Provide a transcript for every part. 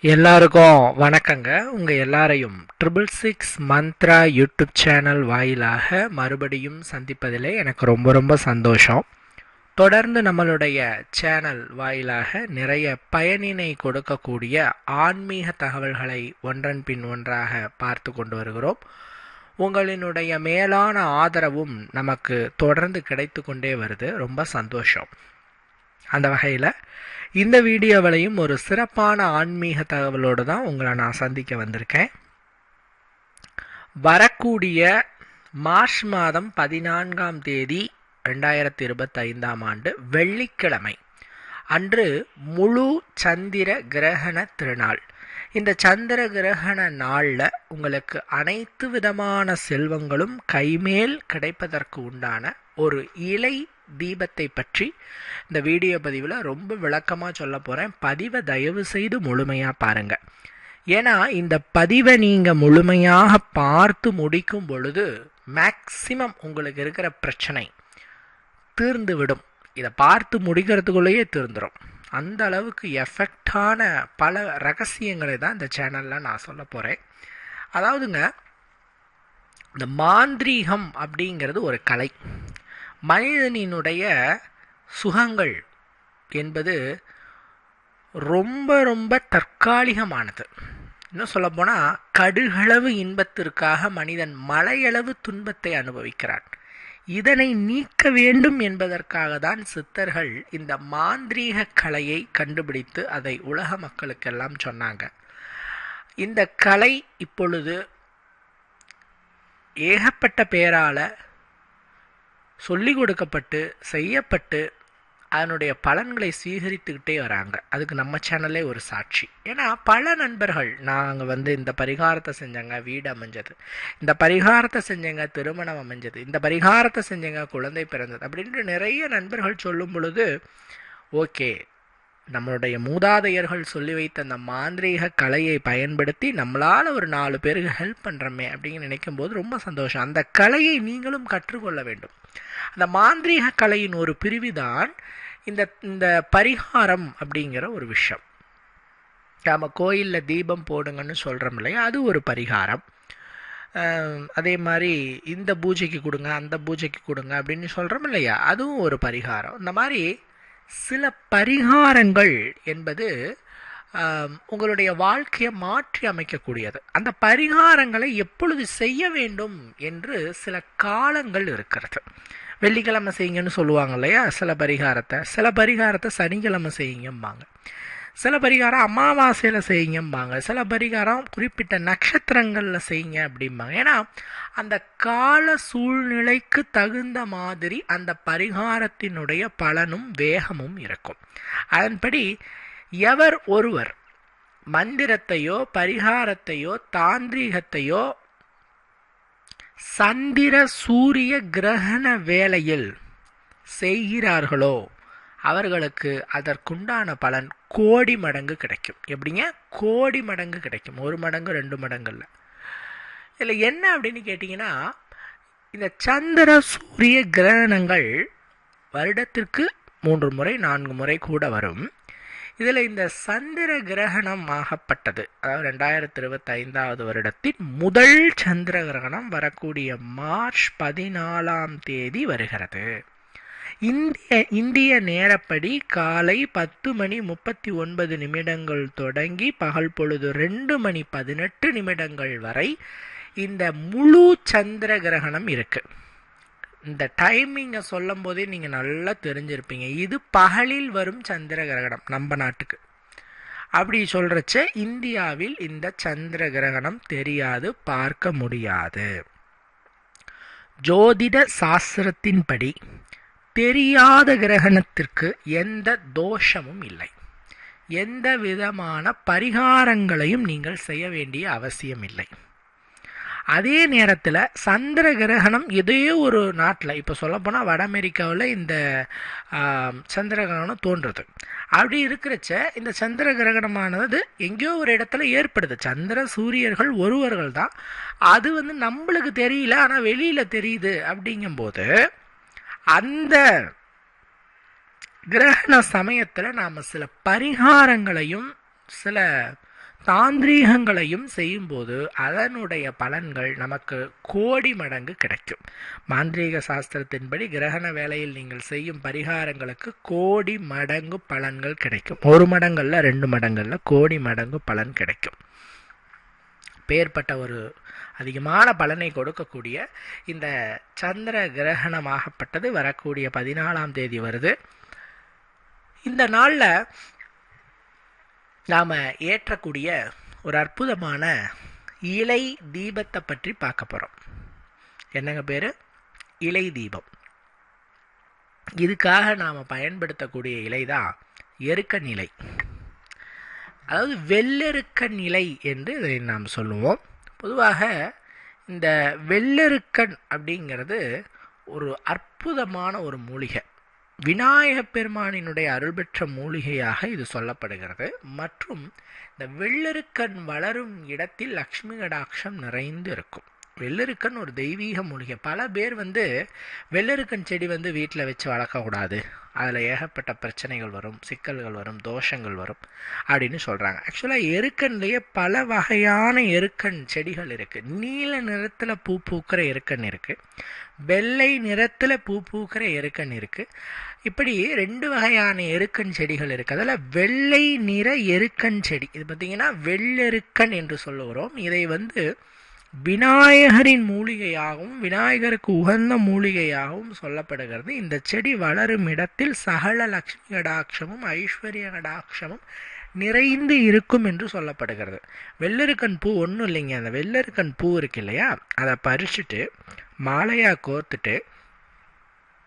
எல்லாருக்கும் வணக்கங்க. உங்கள் எல்லாரையும் triple six Mantra YouTube channel வாயிலாக மறுபடியும் சந்திப்பதில் எனக்கு ரொம்ப ரொம்ப சந்தோஷம். தொடர்ந்து நம்மளுடைய சேனல் வாயிலாக நிறைய பயனினை கொடுக்கக்கூடிய ஆன்மீக தகவல்களை ஒன்றன் பின் ஒன்றாக பார்த்து கொண்டு வருகிறோம். உங்களினுடைய மேலான ஆதரவும் நமக்கு தொடர்ந்து கிடைத்து கொண்டே வருது. ரொம்ப சந்தோஷம். அந்த வகையில் இந்த வீடியோவிலையும் ஒரு சிறப்பான ஆன்மீக தகவலோடு தான் உங்களை நான் சந்திக்க வந்திருக்கேன். வரக்கூடிய மார்ச் மாதம் பதினான்காம் தேதி ரெண்டாயிரத்தி இருபத்தைந்தாம் ஆண்டு வெள்ளிக்கிழமை அன்று முழு சந்திர கிரகண திருநாள். இந்த சந்திர கிரகண நாளில் உங்களுக்கு அனைத்து விதமான செல்வங்களும் கைமேல் கிடைப்பதற்கு உண்டான ஒரு இலை தீபத்தை பற்றி இந்த வீடியோ பதிவில் ரொம்ப விளக்கமாக சொல்ல போகிறேன் பதிவை தயவு செய்து முழுமையாக பாருங்கள் ஏன்னா இந்த பதிவை நீங்கள் முழுமையாக பார்த்து முடிக்கும் பொழுது மேக்சிமம் உங்களுக்கு இருக்கிற பிரச்சனை தீர்ந்து விடும் இதை பார்த்து முடிக்கிறதுக்குள்ளேயே தீர்ந்துடும் அந்த அளவுக்கு எஃபெக்டான பல ரகசியங்களை தான் இந்த சேனலில் நான் சொல்ல போகிறேன் அதாவதுங்க இந்த மாந்திரீகம் அப்படிங்கிறது ஒரு கலை. மனிதனினுடைய சுகங்கள் என்பது ரொம்ப ரொம்ப தற்காலிகமானது. இன்னும் சொல்லப்போனால் கடுகளவு இன்பத்திற்காக மனிதன் மலையளவு துன்பத்தை அனுபவிக்கிறான். இதனை நீக்க வேண்டும் என்பதற்காக தான் சித்தர்கள் இந்த மாந்திரீக கலையை கண்டுபிடித்து அதை உலக மக்களுக்கெல்லாம் சொன்னாங்க. இந்த கலை இப்பொழுது ஏகப்பட்ட பேரால் சொல்லிக் கொடுக்கப்பட்டு செய்யப்பட்டு அதனுடைய பலன்களை சீகரித்துக்கிட்டே வராங்க. அதுக்கு நம்ம சேனலே ஒரு சாட்சி. ஏன்னா பல நண்பர்கள் நாங்கள் வந்து இந்த பரிகாரத்தை செஞ்சங்க வீடு அமைஞ்சது. இந்த பரிகாரத்தை செஞ்சங்க திருமணம் அமைஞ்சது. இந்த பரிகாரத்தை செஞ்சங்க குழந்தை பிறந்தது. அப்படின்ட்டு நிறைய நண்பர்கள் சொல்லும் பொழுது ஓகே நம்மளுடைய மூதாதையர்கள் சொல்லி வைத்த அந்த மாந்திரீக கலையை பயன்படுத்தி நம்மளால் ஒரு நாலு பேருக்கு ஹெல்ப் பண்ணுறோமே அப்படின்னு நினைக்கும் போது ரொம்ப சந்தோஷம். அந்த கலையை நீங்களும் கற்றுக்கொள்ள வேண்டும். அந்த மாந்திரீக கலையின் ஒரு பிரிவு தான் இந்த இந்த பரிகாரம் அப்படிங்கிற ஒரு விஷயம். நாம் கோயிலில் தீபம் போடுங்கன்னு சொல்கிறோம் இல்லையா? அது ஒரு பரிகாரம். அதே மாதிரி இந்த பூஜைக்கு கொடுங்க அந்த பூஜைக்கு கொடுங்க அப்படின்னு சொல்கிறோம் இல்லையா? அதுவும் ஒரு பரிகாரம். இந்த மாதிரி சில பரிகாரங்கள் என்பது உங்களுடைய வாழ்க்கையை மாற்றி அமைக்கக்கூடியது. அந்த பரிகாரங்களை எப்பொழுது செய்ய வேண்டும் என்று சில காலங்கள் இருக்கிறது. வெள்ளிக்கிழமை செய்யுங்கன்னு சொல்லுவாங்க இல்லையா? சில பரிகாரத்தை. சில பரிகாரத்தை சனிக்கிழமை செய்யுங்கம்பாங்க. சில பரிகாரம் அமாவாசையில் செய்யுங்கம்பாங்க. சில பரிகாரம் குறிப்பிட்ட நட்சத்திரங்களில் செய்யுங்க அப்படிம்பாங்க. ஏன்னா அந்த கால சூழ்நிலைக்கு தகுந்த மாதிரி அந்த பரிகாரத்தினுடைய பலனும் வேகமும் இருக்கும். அதன்படி எவர் ஒருவர் மந்திரத்தையோ பரிகாரத்தையோ தாந்திரிகத்தையோ சந்திர சூரிய கிரகண வேளையில் செய்கிறார்களோ அவர்களுக்கு அதற்குண்டான பலன் கோடி மடங்கு கிடைக்கும். எப்படிங்க? கோடி மடங்கு கிடைக்கும். ஒரு மடங்கு ரெண்டு மடங்குல இதில் என்ன அப்படின்னு கேட்டிங்கன்னா இந்த சந்திர சூரிய கிரகணங்கள் வருடத்திற்கு மூன்று முறை நான்கு முறை கூட வரும். இதில் இந்த சந்திர கிரகணம் ஆகப்பட்டது. அதாவது ரெண்டாயிரத்தி இருபத்தைந்தாவது வருடத்தின் முதல் சந்திர கிரகணம் வரக்கூடிய மார்ச் பதினாலாம் தேதி வருகிறது. இந்திய இந்திய நேரப்படி காலை பத்து மணி முப்பத்தி ஒன்பது நிமிடங்கள் தொடங்கி பகல் பொழுது ரெண்டு மணி பதினெட்டு நிமிடங்கள் வரை இந்த முழு சந்திர கிரகணம் இருக்குது இந்த டைமிங்கை சொல்லும் போதே நீங்கள் நல்லா தெரிஞ்சிருப்பீங்க. இது பகலில் வரும் சந்திர கிரகணம் நம்ம நாட்டுக்கு. அப்படி சொல்கிறச்ச இந்தியாவில் இந்த சந்திர கிரகணம் தெரியாது பார்க்க முடியாது. ஜோதிட சாஸ்திரத்தின்படி தெரியாத கிரகணத்திற்கு எந்த தோஷமும் இல்லை. எந்த விதமான பரிகாரங்களையும் நீங்கள் செய்ய வேண்டிய அவசியம் இல்லை. அதே நேரத்தில் சந்திர கிரகணம் இதே ஒரு நாட்டில் இப்போ சொல்லப்போனால் வட அமெரிக்காவில் இந்த சந்திர கிரகணம் தோன்றுறது அப்படி இருக்கிறச்ச இந்த சந்திர கிரகணமானது எங்கேயோ ஒரு இடத்துல ஏற்படுது. சந்திர சூரியர்கள் ஒருவர்கள் தான் அது வந்து நம்மளுக்கு தெரியல ஆனால் வெளியில் தெரியுது அப்படிங்கும்போது அந்த கிரகண சமயத்தில் நாம் சில பரிகாரங்களையும் சில தாந்திரீகங்களையும் செய்யும்போது அதனுடைய பலன்கள் நமக்கு கோடி மடங்கு கிடைக்கும். மாந்திரீக சாஸ்திரத்தின்படி கிரகண வேலையில் நீங்கள் செய்யும் பரிகாரங்களுக்கு கோடி மடங்கு பலன்கள் கிடைக்கும். ஒரு மடங்கள்ல ரெண்டு மடங்கள்ல கோடி மடங்கு பலன் கிடைக்கும். பேர்பட்ட ஒரு அதிகமான பலனை கொடுக்கக்கூடிய இந்த சந்திர கிரகணமாகப்பட்டது வரக்கூடிய பதினாலாம் தேதி வருது. இந்த நாளில் நாம் ஏற்றக்கூடிய ஒரு அற்புதமான இலை தீபத்தை பற்றி பார்க்க போகிறோம் என்னங்க பேர்? இலை தீபம். இதுக்காக நாம் பயன்படுத்தக்கூடிய இலை தான் எருக்க நிலை அதாவது வெள்ளெருக்க நிலை என்று இதை நாம் சொல்லுவோம். பொதுவாக இந்த வெள்ளெருக்கன் அப்படிங்கிறது ஒரு அற்புதமான ஒரு மூலிகை. விநாயக பெருமானினுடைய அருள் பெற்ற மூலிகையாக இது சொல்லப்படுகிறது. மற்றும் இந்த வெள்ளெருக்கன் வளரும் இடத்தில் லக்ஷ்மி கடாட்சம் நிறைந்து இருக்கும். வெள்ளெருக்கன் ஒரு தெய்வீக மூலிகை. பல பேர் வந்து வெள்ளெருக்கன் செடி வந்து வீட்டில் வச்சு வளர்க்கக்கூடாது அதில் ஏகப்பட்ட பிரச்சனைகள் வரும் சிக்கல்கள் வரும் தோஷங்கள் வரும் அப்படின்னு சொல்கிறாங்க ஆக்சுவலாக எருக்கன்லேயே பல வகையான எருக்கன் செடிகள் இருக்குது நீல நிறத்தில் பூ பூக்கிற எருக்கன் இருக்குது வெள்ளை நிறத்தில் பூ பூக்கிற எருக்கன் இருக்குது இப்படி ரெண்டு வகையான எருக்கன் செடிகள் இருக்குது அதில் வெள்ளை நிற எருக்கன் செடி. இது பார்த்திங்கன்னா வெள்ளெருக்கன் என்று சொல்லுகிறோம். இதை வந்து விநாயகரின் மூலிகையாகவும் விநாயகருக்கு உகந்த மூலிகையாகவும் சொல்லப்படுகிறது. இந்த செடி வளரும் இடத்தில் சகல லக்ஷ்மி கடாட்சமும் ஐஸ்வர்ய கடாட்சமும் நிறைந்து இருக்கும் என்று சொல்லப்படுகிறது. வெள்ளருக்கன் பூ ஒன்றும் இல்லைங்க. அந்த வெள்ளருக்கண் பூ இருக்கு இல்லையா? அதை பறிச்சுட்டு மாலையாக கோர்த்துட்டு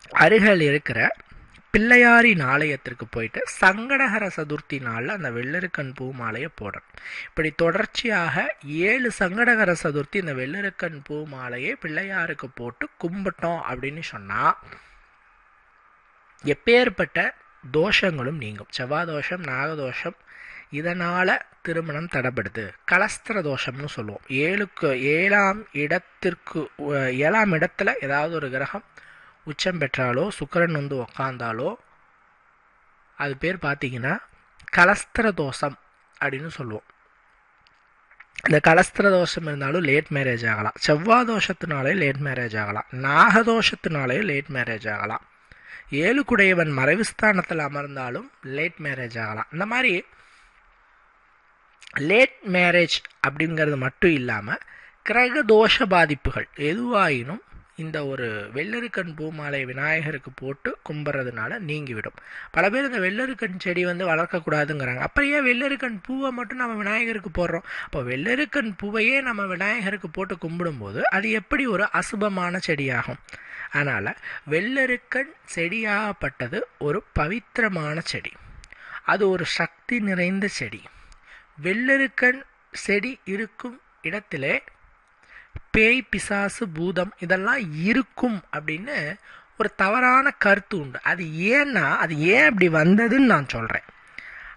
அருகில் இருக்கிற பிள்ளையாரின் ஆலயத்திற்கு போயிட்டு சங்கடகர சதுர்த்தி நாளில் அந்த வெள்ளருக்கன் பூ மாலையை போடணும். இப்படி தொடர்ச்சியாக ஏழு சங்கடகர சதுர்த்தி இந்த வெள்ளருக்கன் பூ மாலையை பிள்ளையாருக்கு போட்டு கும்பிட்டோம் அப்படின்னு சொன்னால் எப்பேற்பட்ட தோஷங்களும் நீங்கும். செவ்வாய் தோஷம் நாகதோஷம் இதனால் திருமணம் தடைப்படுது கலஸ்திர தோஷம்னு சொல்லுவோம். ஏழுக்கு ஏழாம் இடத்திற்கு ஏழாம் இடத்துல ஏதாவது ஒரு கிரகம் உச்சம் பெற்றாலோ சுக்கரன் வந்து உக்காந்தாலோ அது பேர் பார்த்தீங்கன்னா கலஸ்திர தோஷம் அப்படின்னு சொல்லுவோம். இந்த கலஸ்திர தோஷம் இருந்தாலும் லேட் மேரேஜ் ஆகலாம். செவ்வாய் தோஷத்தினாலே லேட் மேரேஜ் ஆகலாம். நாகதோஷத்தினாலே லேட் மேரேஜ் ஆகலாம். ஏழுக்குடையவன் மறைவு ஸ்தானத்தில் அமர்ந்தாலும் லேட் மேரேஜ் ஆகலாம். இந்த மாதிரி லேட் மேரேஜ் அப்படிங்கிறது மட்டும் இல்லாமல் கிரக தோஷ பாதிப்புகள் எதுவாயினும் இந்த ஒரு வெள்ளருக்கன் பூமாலை விநாயகருக்கு போட்டு கும்பிட்றதுனால நீங்கிவிடும். பல பேர் இந்த வெள்ளருக்கன் செடி வந்து வளர்க்கக்கூடாதுங்கிறாங்க. அப்புறம் ஏன் வெள்ளருக்கன் பூவை மட்டும் நம்ம விநாயகருக்கு போடுறோம்? அப்போ வெள்ளருக்கன் பூவையே நம்ம விநாயகருக்கு போட்டு கும்பிடும்போது அது எப்படி ஒரு அசுபமான செடியாகும்? அதனால் வெள்ளருக்கன் செடியாகப்பட்டது ஒரு பவித்திரமான செடி. அது ஒரு சக்தி நிறைந்த செடி. வெள்ளருக்கன் செடி இருக்கும் இடத்திலே பேய் பிசாசு பூதம் இதெல்லாம் இருக்கும் அப்படின்னு ஒரு தவறான கருத்து உண்டு. அது ஏன்னா அது ஏன் அப்படி வந்ததுன்னு நான் சொல்கிறேன்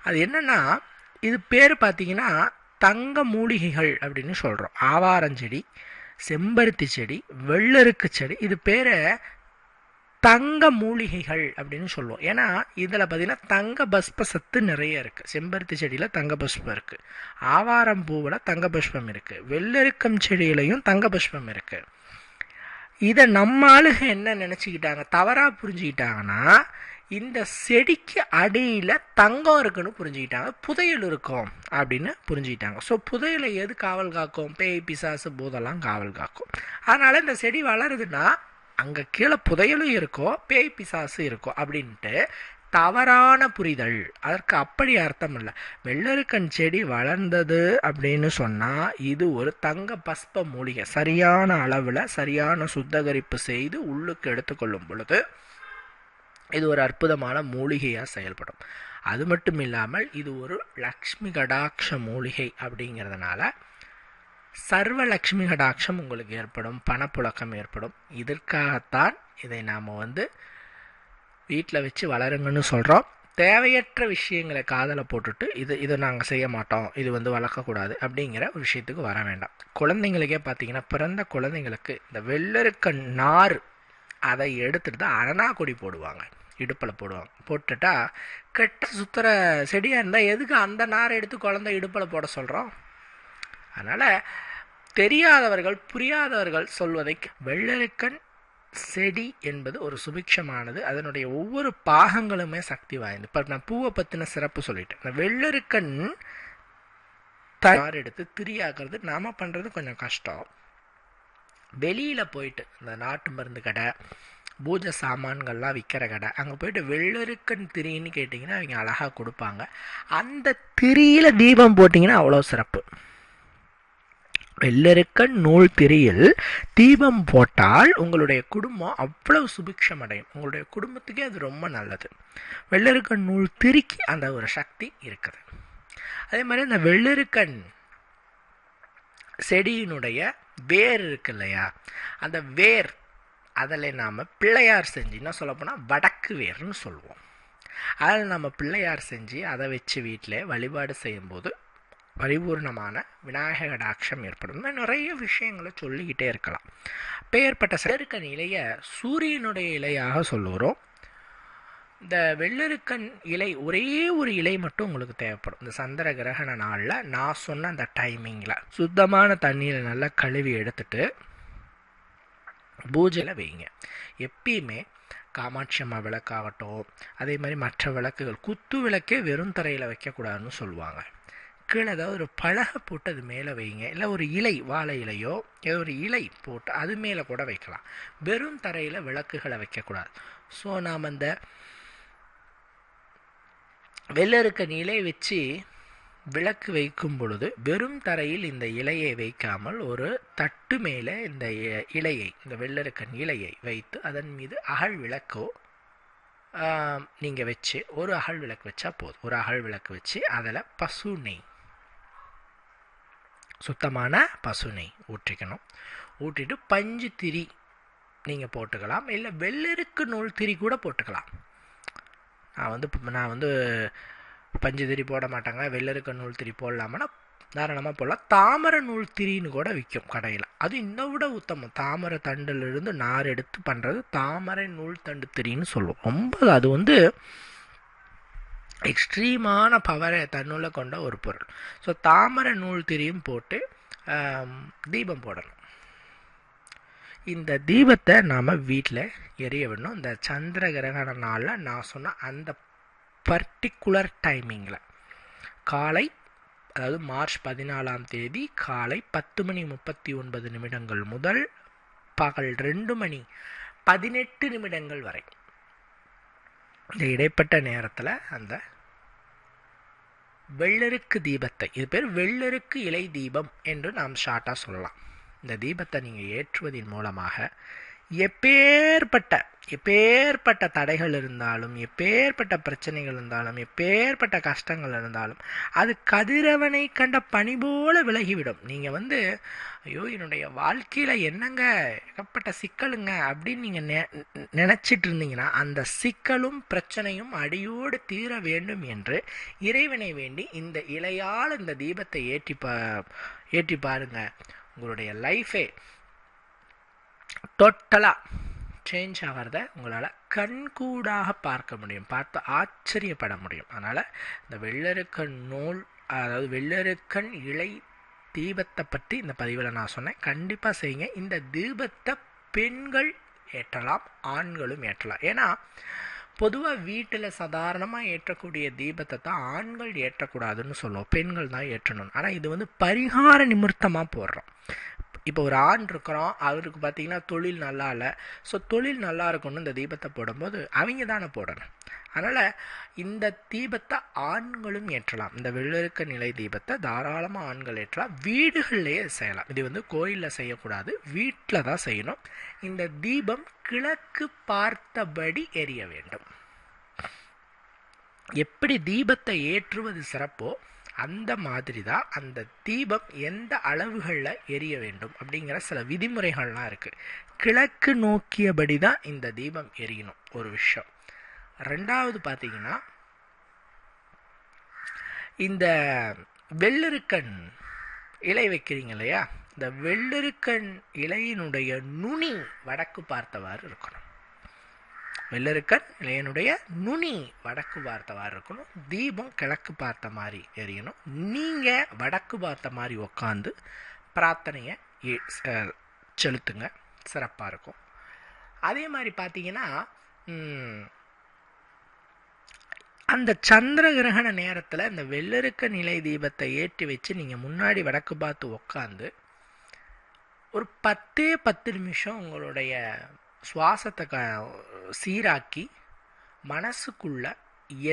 அது என்னென்னா இது பேர் பார்த்தீங்கன்னா தங்க மூலிகைகள் அப்படின்னு சொல்கிறோம் ஆவாரஞ்செடி செம்பருத்தி செடி வெள்ளருக்கு செடி இது பேரை தங்க மூலிகைகள் அப்படின்னு சொல்லுவோம். ஏன்னா இதில் பார்த்தீங்கன்னா தங்க பஸ்ப சத்து நிறைய இருக்குது செம்பருத்தி செடியில் தங்க பஸ்பம் இருக்குது ஆவாரம் பூவில் தங்க புஷ்பம் இருக்குது வெள்ளெருக்கம் செடியிலையும் தங்க புஷ்பம் இருக்குது இதை நம்ம ஆளுக என்ன நினச்சிக்கிட்டாங்க? தவறாக புரிஞ்சுக்கிட்டாங்கன்னா இந்த செடிக்கு அடியில் தங்கம் இருக்குன்னு புரிஞ்சுக்கிட்டாங்க. புதையல் இருக்கும் அப்படின்னு புரிஞ்சுக்கிட்டாங்க. ஸோ புதையலை எது காவல் காக்கும்? பேய் பிசாசு பூதெல்லாம் காவல் காக்கும். அதனால் இந்த செடி வளருதுன்னா அங்கே கீழே புதையலும் இருக்கோ பேய் பிசாசு இருக்கோ அப்படின்ட்டு தவறான புரிதல். அதற்கு அப்படி அர்த்தம் இல்லை. வெள்ளருக்கன் செடி வளர்ந்தது அப்படின்னு சொன்னால் இது ஒரு தங்க பஸ்ப மூலிகை. சரியான அளவில் சரியான சுத்தகரிப்பு செய்து உள்ளுக்கு எடுத்துக்கொள்ளும் பொழுது இது ஒரு அற்புதமான மூலிகையாக செயல்படும். அது மட்டும் இல்லாமல் இது ஒரு லக்ஷ்மி கடாட்ச மூலிகை அப்படிங்கிறதுனால சர்வலக்ஷ்மி கடாட்சம் உங்களுக்கு ஏற்படும் பணப்புழக்கம் ஏற்படும். இதற்காகத்தான் இதை நாம் வந்து வீட்டில் வச்சு வளருங்கன்னு சொல்கிறோம் தேவையற்ற விஷயங்களை காதலை போட்டுட்டு இது இதை நாங்கள் செய்ய மாட்டோம் இது வந்து வளர்க்கக்கூடாது அப்படிங்கிற ஒரு விஷயத்துக்கு வர வேண்டாம். குழந்தைங்களுக்கே பார்த்தீங்கன்னா பிறந்த குழந்தைங்களுக்கு இந்த வெள்ளருக்க நார் அதை எடுத்துட்டு தான் அரணாக்கொடி கொடி போடுவாங்க. இடுப்பில் போடுவாங்க. போட்டுட்டா கெட்ட சுத்துற செடியாக இருந்தால் எதுக்கு அந்த நாரை எடுத்து குழந்தை இடுப்பில் போட சொல்கிறோம் அதனால் தெரியாதவர்கள் புரியாதவர்கள் சொல்வதை வெள்ளரிக்கண் செடி என்பது ஒரு சுபிக்ஷமானது. அதனுடைய ஒவ்வொரு பாகங்களுமே சக்தி வாய்ந்தது. இப்போ நான் பூவை பற்றின சிறப்பு சொல்லிட்டேன். இந்த வெள்ளரிக்கண் தயார் எடுத்து திரியாக்குறது? நாம் பண்ணுறது கொஞ்சம் கஷ்டம். வெளியில் போயிட்டு இந்த நாட்டு மருந்து கடை பூஜை சாமான்கள்லாம் விற்கிற கடை அங்கே போயிட்டு வெள்ளருக்கன் திரின்னு கேட்டிங்கன்னா அவங்க அழகாக கொடுப்பாங்க. அந்த திரியில் தீபம் போட்டிங்கன்னா அவ்வளோ சிறப்பு. வெள்ளருக்க நூல் திரியில் தீபம் போட்டால் உங்களுடைய குடும்பம் அவ்வளவு சுபிக்ஷம் அடையும் உங்களுடைய குடும்பத்துக்கே அது ரொம்ப நல்லது. வெள்ளருக்கன் நூல் திரிக்கு அந்த ஒரு சக்தி இருக்குது. அதே மாதிரி அந்த வெள்ளருக்கண் செடியினுடைய வேர் இருக்கு இல்லையா? அந்த வேர் அதில் நாம் பிள்ளையார் செஞ்சு என்ன சொல்லப்போனால் வடக்கு வேர்னு சொல்லுவோம். அதில் நம்ம பிள்ளையார் செஞ்சு அதை வச்சு வீட்டில் வழிபாடு செய்யும்போது பரிபூர்ணமான விநாயக டாட்சம் ஏற்படும் நிறைய விஷயங்களை சொல்லிக்கிட்டே இருக்கலாம். பெயர்பட்ட செருக்கன் இலையை சூரியனுடைய இலையாக சொல்லுகிறோம். இந்த வெள்ளருக்கன் இலை ஒரே ஒரு இலை மட்டும் உங்களுக்கு தேவைப்படும். இந்த சந்திர கிரகண நாளில் நான் சொன்ன அந்த டைமிங்கில் சுத்தமான தண்ணியில் நல்லா கழுவி எடுத்துட்டு பூஜையில் வைங்க. எப்பயுமே காமாட்சி அம்மா விளக்காகட்டும் அதே மாதிரி மற்ற விளக்குகள் குத்து விளக்கே வெறும் தரையில் வைக்கக்கூடாதுன்னு சொல்லுவாங்க. கீழே ஏதாவது ஒரு பலகை போட்டு அது மேலே வைங்க. இல்லை ஒரு இலை வாழை இலையோ ஏதோ ஒரு இலை போட்டு அது மேலே கூட வைக்கலாம். வெறும் தரையில் விளக்குகளை வைக்கக்கூடாது. ஸோ நாம் அந்த வெள்ளருக்க இலை வச்சு விளக்கு வைக்கும் பொழுது வெறும் தரையில் இந்த இலையை வைக்காமல் ஒரு தட்டு மேலே இந்த இலையை இந்த வெள்ளருக்கன் இலையை வைத்து அதன் மீது அகல் விளக்கோ நீங்கள் வச்சு ஒரு அகல் விளக்கு வச்சா போதும். ஒரு அகழ் விளக்கு வச்சு அதில் பசு நெய் சுத்தமான பசுனை ஊற்றிக்கணும். ஊற்றிட்டு பஞ்சு திரி நீங்கள் போட்டுக்கலாம். இல்லை வெள்ளருக்கு நூல் திரி கூட போட்டுக்கலாம். நான் வந்து நான் வந்து பஞ்சு திரி போட மாட்டாங்க. வெள்ளருக்கு நூல் திரி போடலாமன்னா தாராளமாக போடலாம். தாமரை நூல் திரின்னு கூட விற்கும் கடையில். அது இன்னும் விட உத்தமம். தாமரை தண்டிலிருந்து நார் எடுத்து பண்ணுறது தாமரை நூல் தண்டு திரின்னு சொல்லுவோம். ரொம்ப அது வந்து எக்ஸ்ட்ரீமான பவரை தன்னுள்ள கொண்ட ஒரு பொருள். ஸோ தாமரை நூல் திரியும் போட்டு தீபம் போடணும். இந்த தீபத்தை நாம் வீட்டில் எரிய விடணும். இந்த சந்திர கிரகண நாளில் நான் சொன்ன அந்த பர்டிகுலர் டைமிங்கில் காலை அதாவது மார்ச் பதினாலாம் தேதி காலை பத்து மணி முப்பத்தி ஒன்பது நிமிடங்கள் முதல் பகல் ரெண்டு மணி பதினெட்டு நிமிடங்கள் வரை. இந்த இடைப்பட்ட நேரத்தில் அந்த வெள்ளருக்கு தீபத்தை. இது பேர் வெள்ளருக்கு இலை தீபம் என்று நாம் ஷார்ட்டாக சொல்லலாம். இந்த தீபத்தை நீங்கள் ஏற்றுவதன் மூலமாக எப்பேற்பட்ட எப்பேற்பட்ட தடைகள் இருந்தாலும் எப்பேற்பட்ட பிரச்சனைகள் இருந்தாலும் எப்பேற்பட்ட கஷ்டங்கள் இருந்தாலும் அது கதிரவனை கண்ட பனி போல விலகிவிடும். நீங்கள் வந்து ஐயோ என்னுடைய வாழ்க்கையில் என்னங்க ஏகப்பட்ட சிக்கலுங்க? அப்படின்னு நீங்கள் நெ நினச்சிட்டு இருந்தீங்கன்னா அந்த சிக்கலும் பிரச்சனையும் அடியோடு தீர வேண்டும் என்று இறைவனை வேண்டி இந்த இலையால் இந்த தீபத்தை ஏற்றி பா ஏற்றி பாருங்கள் உங்களுடைய லைஃபே டோட்டலாக சேஞ்ச் ஆகிறத உங்களால் கண்கூடாக பார்க்க முடியும். பார்த்து ஆச்சரியப்பட முடியும். அதனால் இந்த வெள்ளருக்கன் நூல் அதாவது வெள்ளருக்கன் இலை தீபத்தை பற்றி இந்த பதிவில் நான் சொன்னேன். கண்டிப்பாக செய்யுங்க. இந்த தீபத்தை பெண்கள் ஏற்றலாம் ஆண்களும் ஏற்றலாம். ஏன்னா பொதுவாக வீட்டில் சாதாரணமாக ஏற்றக்கூடிய தீபத்தை தான் ஆண்கள் ஏற்றக்கூடாதுன்னு சொல்லுவோம். பெண்கள் தான் ஏற்றணும். ஆனால் இது வந்து பரிகார நிமித்தமாக போடுறோம். இப்போ ஒரு ஆண் இருக்கிறோம் அவருக்கு பார்த்தீங்கன்னா தொழில் நல்லா இல்லை. ஸோ தொழில் நல்லா இருக்கணும்னு இந்த தீபத்தை போடும்போது அவங்க தானே போடணும். அதனால் இந்த தீபத்தை ஆண்களும் ஏற்றலாம். இந்த வெள்ளருக்க நிலை தீபத்தை தாராளமாக ஆண்கள் ஏற்றலாம். வீடுகள்லேயே செய்யலாம். இது வந்து கோயிலில் செய்யக்கூடாது. வீட்டில் தான் செய்யணும். இந்த தீபம் கிழக்கு பார்த்தபடி எரிய வேண்டும். எப்படி தீபத்தை ஏற்றுவது சிறப்போ அந்த மாதிரி தான் அந்த தீபம் எந்த அளவுகளில் எரிய வேண்டும் அப்படிங்கிற சில விதிமுறைகள்லாம் இருக்குது கிழக்கு நோக்கியபடி தான் இந்த தீபம் எரியணும் ஒரு விஷயம். ரெண்டாவது பார்த்தீங்கன்னா இந்த வெள்ளிருக்கண் இலை வைக்கிறீங்க இல்லையா? இந்த வெள்ளிருக்கண் இலையினுடைய நுனி வடக்கு பார்த்தவாறு இருக்கணும். வெள்ளருக்கன் இளையனுடைய நுனி வடக்கு பார்த்த மாதிரி இருக்கணும் தீபம் கிழக்கு பார்த்த மாதிரி எரியணும். நீங்கள் வடக்கு பார்த்த மாதிரி உக்காந்து பிரார்த்தனையை ஏ- செ- செலுத்துங்க. சிறப்பாக இருக்கும். அதே மாதிரி பார்த்தீங்கன்னா அந்த சந்திர கிரகண நேரத்தில் இந்த வெள்ளருக்க நிலை தீபத்தை ஏற்றி வச்சு நீங்கள் முன்னாடி வடக்கு பார்த்து உக்காந்து ஒரு பத்தே பத்து நிமிஷம் உங்களுடைய சுவாசத்தை க சீராக்கி மனசுக்குள்ள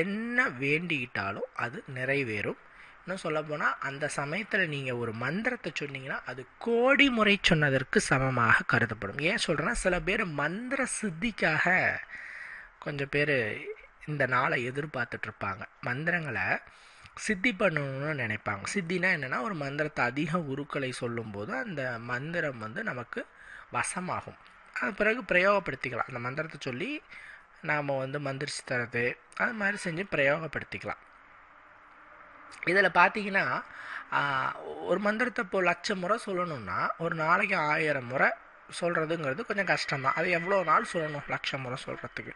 என்ன வேண்டிக்கிட்டாலும் அது நிறைவேறும். இன்னும் சொல்லப்போனால் அந்த சமயத்தில் நீங்கள் ஒரு மந்திரத்தை சொன்னீங்கன்னா அது கோடி முறை சொன்னதற்கு சமமாக கருதப்படும். ஏன் சொல்கிறேன்னா சில பேர் மந்திர சித்திக்காக கொஞ்சம் பேர் இந்த நாளை எதிர்பார்த்துட்ருப்பாங்க. மந்திரங்களை சித்தி பண்ணணும்னு நினைப்பாங்க. சித்தினா என்னென்னா ஒரு மந்திரத்தை அதிக உருக்களை சொல்லும்போது அந்த மந்திரம் வந்து நமக்கு வசமாகும். பிறகு பிரயோகப்படுத்திக்கலாம். அந்த மந்திரத்தை சொல்லி நாம் வந்து மந்திரிச்சு தரது அது மாதிரி செஞ்சு பிரயோகப்படுத்திக்கலாம். இதில் பார்த்தீங்கன்னா ஆஹ், ஒரு மந்திரத்தை இப்போ லட்சம் முறை சொல்லணும்னா ஒரு நாளைக்கு ஆயிரம் முறை சொல்கிறதுங்கிறது கொஞ்சம் கஷ்டம்தான். அது எவ்வளோ நாள் சொல்லணும்? லட்சம் முறை சொல்கிறதுக்கு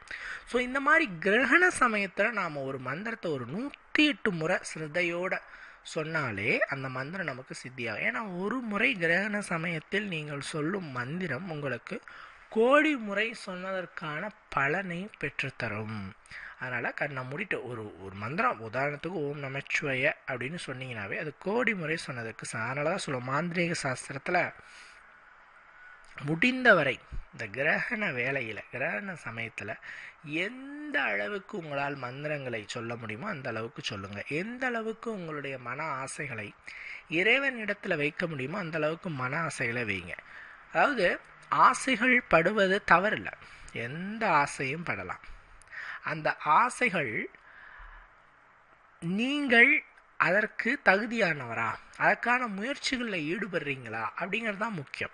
ஸோ இந்த மாதிரி கிரகண சமயத்தில் நாம் ஒரு மந்திரத்தை ஒரு நூற்றி எட்டு முறை சிரத்தையோட சொன்னாலே அந்த மந்திரம் நமக்கு சித்தியாகும். ஏன்னா ஒரு முறை கிரகண சமயத்தில் நீங்கள் சொல்லும் மந்திரம் உங்களுக்கு கோடி முறை சொன்னதற்கான பலனை பெற்றுத்தரும். அதனால் கண்ணை மூடிட்டு ஒரு ஒரு மந்திரம். உதாரணத்துக்கு ஓம் நமச்சிவாய அப்படின்னு சொன்னீங்கன்னாவே அது கோடி முறை சொன்னதுக்கு அதனால தான் சொல்லுவோம் மாந்திரீக சாஸ்திரத்தில் முடிந்தவரை இந்த கிரகண வேலையில் கிரகண சமயத்தில் எந்த அளவுக்கு உங்களால் மந்திரங்களை சொல்ல முடியுமோ அந்த அளவுக்கு சொல்லுங்கள் எந்த அளவுக்கு உங்களுடைய மன ஆசைகளை இறைவன் இடத்துல வைக்க முடியுமோ அந்த அளவுக்கு மன ஆசைகளை வைங்க. அதாவது ஆசைகள் படுவது தவறில்லை. எந்த ஆசையும் படலாம். அந்த ஆசைகள் நீங்கள் அதற்கு தகுதியானவரா? அதற்கான முயற்சிகளில் ஈடுபடுறீங்களா? அப்படிங்கிறது தான் முக்கியம்.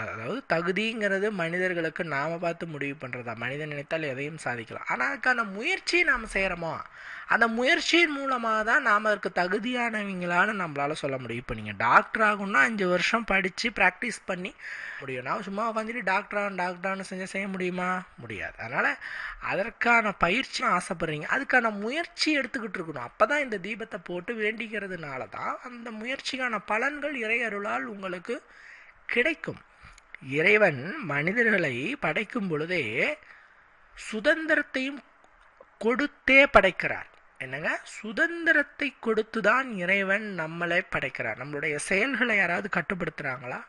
அதாவது தகுதிங்கிறது மனிதர்களுக்கு நாம் பார்த்து முடிவு பண்ணுறதா மனிதன் நினைத்தால் எதையும் சாதிக்கலாம். ஆனால் அதுக்கான முயற்சியை நாம் செய்கிறோமோ அந்த முயற்சியின் மூலமாக தான் நாம் அதற்கு தகுதியானவங்களான்னு நம்மளால் சொல்ல முடியும். இப்போ நீங்கள் டாக்டர் ஆகணும்னா அஞ்சு வருஷம் படித்து ப்ராக்டிஸ் பண்ணி முடியும் நான் சும்மா உட்காந்துட்டு டாக்டரான டாக்டரானு செஞ்சு செய்ய முடியுமா? முடியாது. அதனால் அதற்கான பயிற்சி ஆசைப்படுறீங்க. அதுக்கான முயற்சி எடுத்துக்கிட்டு இருக்கணும். அப்போ தான் இந்த தீபத்தை போட்டு வேண்டிக்கிறதுனால தான் அந்த முயற்சிக்கான பலன்கள் இறை அருளால் உங்களுக்கு கிடைக்கும். இறைவன் மனிதர்களை படைக்கும் பொழுதே சுதந்திரத்தையும் கொடுத்தே படைக்கிறார். என்னங்க? சுதந்திரத்தை கொடுத்து தான் இறைவன் நம்மளை படைக்கிறார். நம்மளுடைய செயல்களை யாராவது கட்டுப்படுத்துகிறாங்களா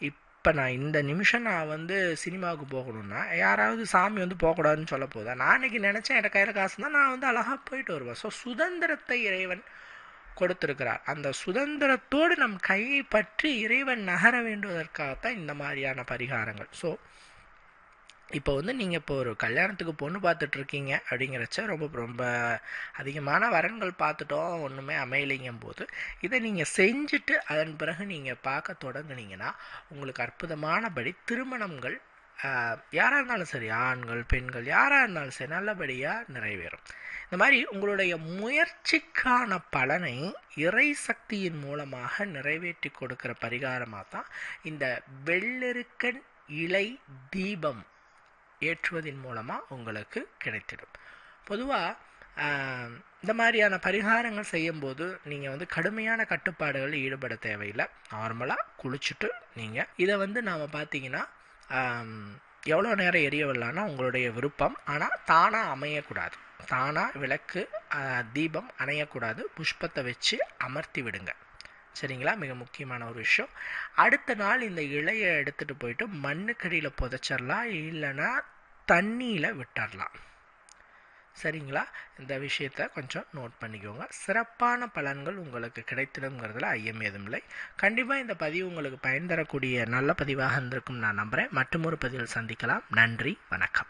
இப்போ நான் இந்த நிமிஷம் நான் வந்து சினிமாவுக்கு போகணும்னா யாராவது சாமி வந்து போகக்கூடாதுன்னு சொல்ல போதா நான் இன்னைக்கு நினச்சேன் எனக்கு கையில் காசு தான் நான் வந்து அழகாக போயிட்டு வருவேன். ஸோ சுதந்திரத்தை இறைவன் கொடுத்திருக்கிறார். அந்த சுதந்திரத்தோடு நம் கையை பற்றி இறைவன் நகர வேண்டுவதற்காகத்தான் இந்த மாதிரியான பரிகாரங்கள். ஸோ இப்போ வந்து நீங்கள் இப்போ ஒரு கல்யாணத்துக்கு பொண்ணு பார்த்துட்டு இருக்கீங்க அப்படிங்கிறச்ச ரொம்ப ரொம்ப அதிகமான வரன்கள் பார்த்துட்டோம் ஒன்றுமே அமையலைங்கும் போது இதை நீங்கள் செஞ்சுட்டு அதன் பிறகு நீங்கள் பார்க்க தொடங்குனீங்கன்னா உங்களுக்கு அற்புதமானபடி திருமணங்கள் யாராக இருந்தாலும் சரி ஆண்கள் பெண்கள் யாராக இருந்தாலும் சரி நல்லபடியாக நிறைவேறும். இந்த மாதிரி உங்களுடைய முயற்சிக்கான பலனை இறை சக்தியின் மூலமாக நிறைவேற்றி கொடுக்கிற பரிகாரமாக தான் இந்த வெள்ளெருக்கன் இலை தீபம் ஏற்றுவதன் மூலமாக உங்களுக்கு கிடைத்திடும். பொதுவாக இந்த மாதிரியான பரிகாரங்கள் செய்யும்போது நீங்கள் வந்து கடுமையான கட்டுப்பாடுகளில் ஈடுபட தேவையில்லை. நார்மலாக குளிச்சுட்டு நீங்கள் இதை வந்து நாம் பார்த்தீங்கன்னா எவ்வளோ நேரம் எரிய விடலான்னா உங்களுடைய விருப்பம். ஆனால் தானாக அமையக்கூடாது. தானாக விளக்கு தீபம் அணையக்கூடாது. புஷ்பத்தை வச்சு அமர்த்தி விடுங்க. சரிங்களா? மிக முக்கியமான ஒரு விஷயம். அடுத்த நாள் இந்த இலையை எடுத்துகிட்டு போயிட்டு மண்ணுக்கடியில் புதைச்சிடலாம் இல்லைன்னா தண்ணியில் விட்டுடலாம் சரிங்களா? இந்த விஷயத்த கொஞ்சம் நோட் பண்ணிக்கோங்க. சிறப்பான பலன்கள் உங்களுக்கு கிடைத்திடுங்கிறதுல ஐயம் ஏதும் இல்லை. கண்டிப்பாக இந்த பதிவு உங்களுக்கு பயன் தரக்கூடிய நல்ல பதிவாக இருந்திருக்கும் நான் நம்புகிறேன் மற்றொரு பதிவில் சந்திக்கலாம். நன்றி. வணக்கம்.